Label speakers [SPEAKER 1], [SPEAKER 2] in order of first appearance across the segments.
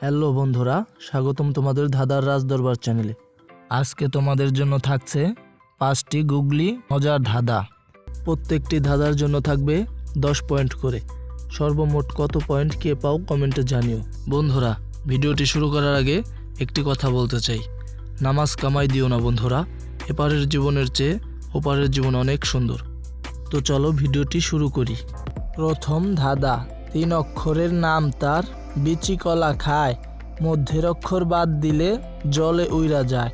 [SPEAKER 1] Hello বন্ধুরা, স্বাগতম তোমাদের ধাঁধার রাজ দরবার চ্যানেলে আজকে তোমাদের জন্য থাকছে পাঁচটি গুগলি মজার ধাঁধা। প্রত্যেকটি ধাঁধার জন্য থাকবে দশ পয়েন্ট করে। সর্বমোট কত পয়েন্ট কে পাও কমেন্টে জানিও। বন্ধুরা, ভিডিওটি শুরু করার আগে একটি কথা বলতে চাই। নামাজ কামাই দিও না বন্ধুরা, এপারের জীবনের চেয়ে ওপারের জীবন অনেক সুন্দর। তো চলো ভিডিওটি শুরু করি। প্রথম ধাঁধা, তিন অক্ষরের নাম তার বিচি কলা খায়। মধ্যের অক্ষর বাদ দিলে জলে উইরা যায়।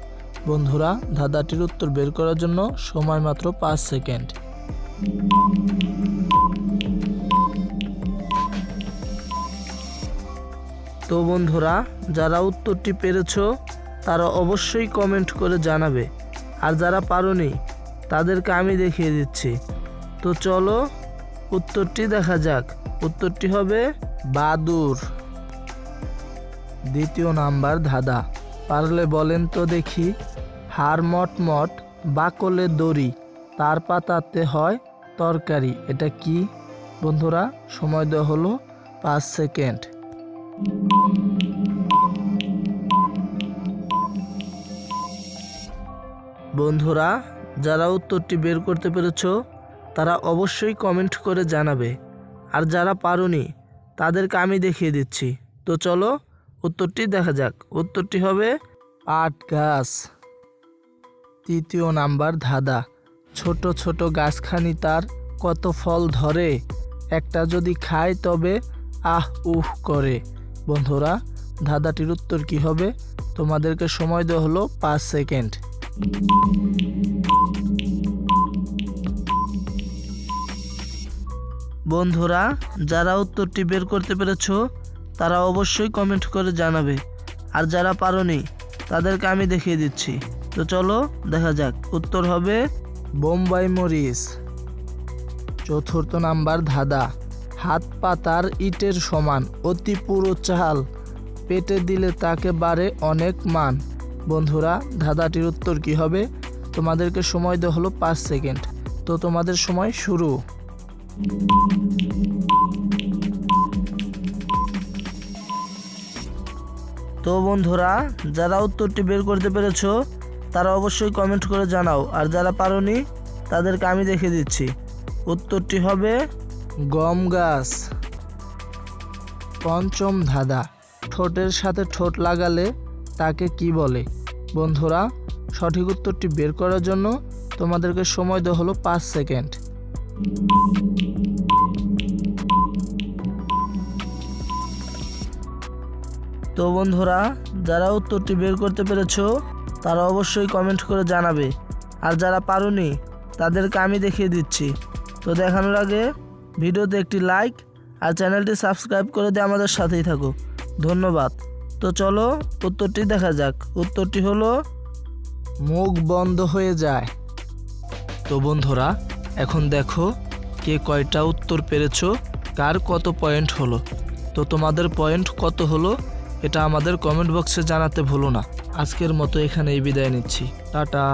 [SPEAKER 1] বন্ধুরা, ধাঁধাটির উত্তর বের করার জন্য সময় মাত্র পাঁচ সেকেন্ড। তো বন্ধুরা, যারা উত্তরটি পেরেছ, তারা অবশ্যই কমেন্ট করে জানাবে। আর যারা পারোনি, তাদেরকে আমি দেখিয়ে দিচ্ছি। তো চলো, উত্তরটি দেখা যাক। উত্তরটি হবে বাদুর। দ্বিতীয় নাম্বার ধাঁধা। পারলে বলেন তো দেখি, হাড় মট মট, বাকলে দড়ি, তার পাতাতে হয় তরকারি, এটা কি? বন্ধুরা, সময় দেওয়া হলো পাঁচ সেকেন্ড। বন্ধুরা, যারা উত্তরটি বের করতে পেরেছ, তারা অবশ্যই কমেন্ট করে জানাবে। আর যারা পারোনি, তাদেরকে আমি দেখিয়ে দিচ্ছি। তো চলো উত্তরটি দেখা যাক। উত্তরটি হবে আট গাছ। তৃতীয় নাম্বার ধাঁধা। ছোট ছোট গাছখানি তার কত ফল ধরে? একটা যদি খায় তবে আহ উহ করে। বন্ধুরা, ধাঁধাটির উত্তর কি হবে? তোমাদেরকে সময় দেওয়া হলো পাঁচ সেকেন্ড। বন্ধুরা, যারা উত্তরটি বের করতে পেরেছ তারা অবশ্যই কমেন্ট করে জানাবে। আর যারা পারোনি, তাদেরকে আমি দেখিয়ে দিচ্ছি। তো চলো, দেখা যাক। উত্তর হবে বোম্বাই মরিচ। চতুর্থ নাম্বার ধাঁধা। হাত পাতার ইটের সমান, অতি পুরো চাল। পেটে দিলে তাকে বাড়ে অনেক মান। বন্ধুরা, ধাঁধাটির উত্তর কি হবে? তোমাদেরকে সময় দেওয়া হলো পাঁচ সেকেন্ড। তো তোমাদের সময় শুরু। তো বন্ধুরা, যারা উত্তরটি বের করতে পেরেছ, তারা অবশ্যই কমেন্ট করে জানাও। আর যারা পারোনি, তাদেরকে আমি দেখে দিচ্ছি। উত্তরটি হবে গম গাছ। পঞ্চম ধাঁধা। ঠোঁটের সাথে ঠোঁট লাগালে তাকে কি বলে? বন্ধুরা, সঠিক উত্তরটি বের করার জন্য তোমাদেরকে সময় দেওয়া হলো পাঁচ সেকেন্ড। তো বন্ধুরা, যারা উত্তরটি বের করতে পেরেছ, তারা অবশ্যই কমেন্ট করে জানাবে। আর যারা পারোনি, তাদেরকে আমি দেখিয়ে দিচ্ছি। তো দেখানোর আগে, ভিডিওতে একটি লাইক আর চ্যানেলটি সাবস্ক্রাইব করে দিয়ে আমাদের সাথেই থাকো। ধন্যবাদ। তো চলো, উত্তরটি দেখা যাক। উত্তরটি হলো, মুখ বন্ধ হয়ে যায়। তো বন্ধুরা, এখন দেখো কে কয়টা উত্তর পেরেছ, কার কত পয়েন্ট হলো। তো তোমাদের পয়েন্ট কত হলো? এটা আমাদের কমেন্ট বক্সে জানাতে ভুলো না। আজকের মতো এখানেই বিদায় নিচ্ছি। টাটা।